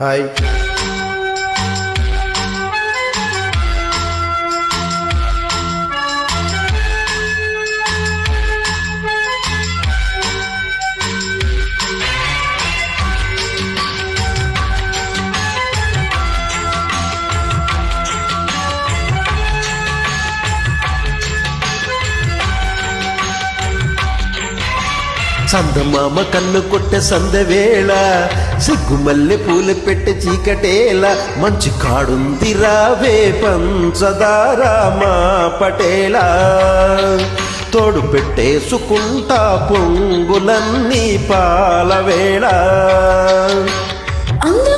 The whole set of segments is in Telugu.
Hi. చందమామ కన్ను కొట్టె సందవేళ సిగ్గుమల్లె పూలు పెట్టె చీకటేల మంచి కాడుంది రావే పంచదార మా పటేలా తోడు పెట్టేసుకుంటా పొంగులన్నీ పాలవేళ. అందరూ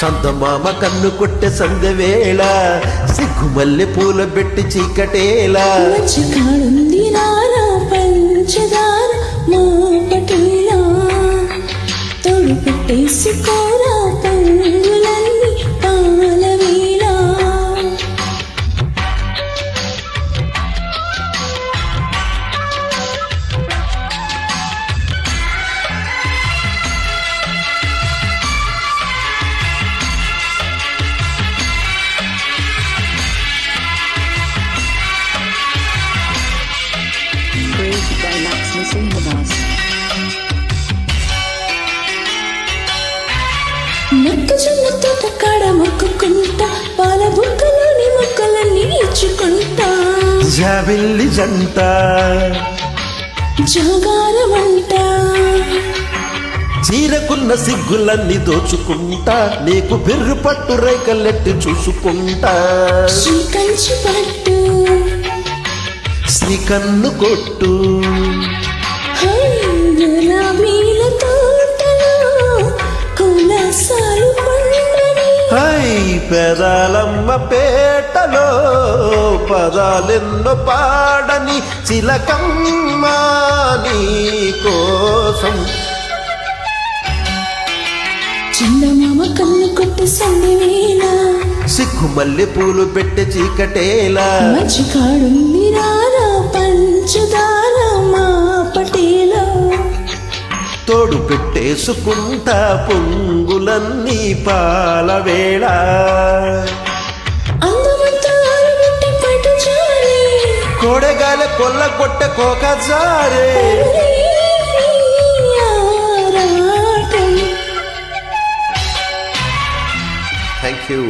చందమామ కన్ను కొట్టె సంగవేళ సిగ్గుమల్లె పూల పెట్టి చీకటేలా కాడుంది నారా పంచదార మా తోట కాడ మొక్కుకుంటా. పాల బుక్కలోని మొక్కలన్నీ ఇచ్చుకుంటా జాబిల్లి జంట. జాగారమంట. చీరకున్న సిగ్గులన్నీ దోచుకుంటా. నీకు బిర్రు పట్టు రేకలెట్టి చూసుకుంటా. శ్రీ కంచి పట్టు. శ్రీకన్ను కొట్టు. పెదాలమ్మ పేటలో పదాలెన్నో పాడని చిలకమ్మ నీ కోసం. చందమామ కన్ను కొట్టి సంది వేళ సిగ్గు మల్లె పూలు పెట్టె చీకటేలా. మంచి కాడుంది తోడు పెట్టేసుకుంటా పొంగులన్నీ పాలవేళ కోడెగాల కొల్ల కొట్ట కోక జారే. Thank you